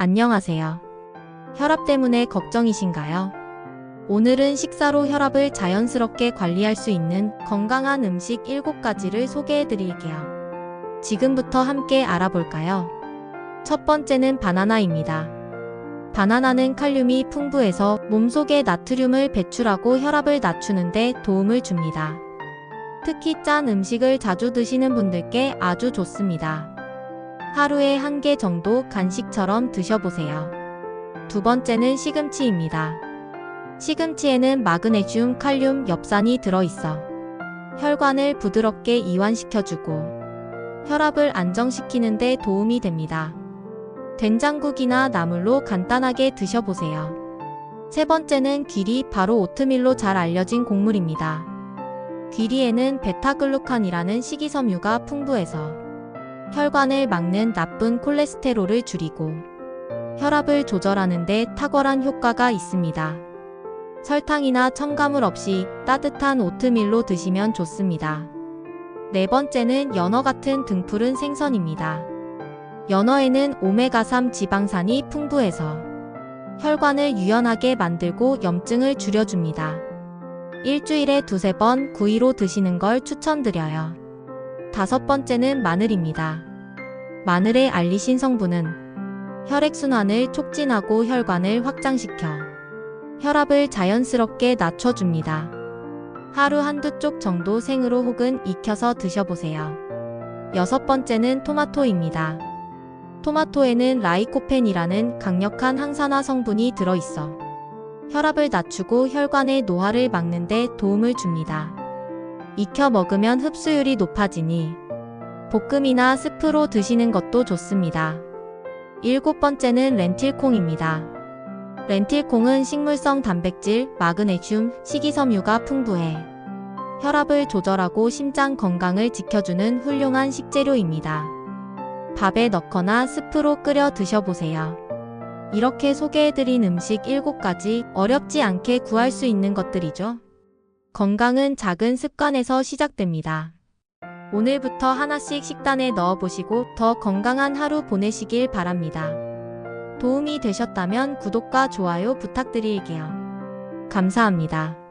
안녕하세요. 혈압 때문에 걱정이신가요? 오늘은 식사로 혈압을 자연스럽게 관리할 수 있는 건강한 음식 7가지를 소개해 드릴게요. 지금부터 함께 알아볼까요? 첫 번째는 바나나입니다. 바나나는 칼륨이 풍부해서 몸속의 나트륨을 배출하고 혈압을 낮추는데 도움을 줍니다. 특히 짠 음식을 자주 드시는 분들께 아주 좋습니다. 하루에 한 개 정도 간식처럼 드셔보세요. 두 번째는 시금치입니다. 시금치에는 마그네슘, 칼륨, 엽산이 들어있어 혈관을 부드럽게 이완시켜주고 혈압을 안정시키는 데 도움이 됩니다. 된장국이나 나물로 간단하게 드셔보세요. 세 번째는 귀리, 바로 오트밀로 잘 알려진 곡물입니다. 귀리에는 베타글루칸이라는 식이섬유가 풍부해서 혈관을 막는 나쁜 콜레스테롤을 줄이고 혈압을 조절하는 데 탁월한 효과가 있습니다. 설탕이나 첨가물 없이 따뜻한 오트밀로 드시면 좋습니다. 네 번째는 연어 같은 등푸른 생선입니다. 연어에는 오메가3 지방산이 풍부해서 혈관을 유연하게 만들고 염증을 줄여줍니다. 일주일에 두세 번 구이로 드시는 걸 추천드려요. 다섯 번째는 마늘입니다. 마늘의 알리신 성분은 혈액순환을 촉진하고 혈관을 확장시켜 혈압을 자연스럽게 낮춰줍니다. 하루 한두 쪽 정도 생으로 혹은 익혀서 드셔보세요. 여섯 번째는 토마토입니다. 토마토에는 라이코펜이라는 강력한 항산화 성분이 들어있어 혈압을 낮추고 혈관의 노화를 막는 데 도움을 줍니다. 익혀 먹으면 흡수율이 높아지니 볶음이나 스프로 드시는 것도 좋습니다. 일곱 번째는 렌틸콩입니다. 렌틸콩은 식물성 단백질, 마그네슘, 식이섬유가 풍부해 혈압을 조절하고 심장 건강을 지켜주는 훌륭한 식재료입니다. 밥에 넣거나 스프로 끓여 드셔보세요. 이렇게 소개해드린 음식 7가지 어렵지 않게 구할 수 있는 것들이죠. 건강은 작은 습관에서 시작됩니다. 오늘부터 하나씩 식단에 넣어보시고 더 건강한 하루 보내시길 바랍니다. 도움이 되셨다면 구독과 좋아요 부탁드릴게요. 감사합니다.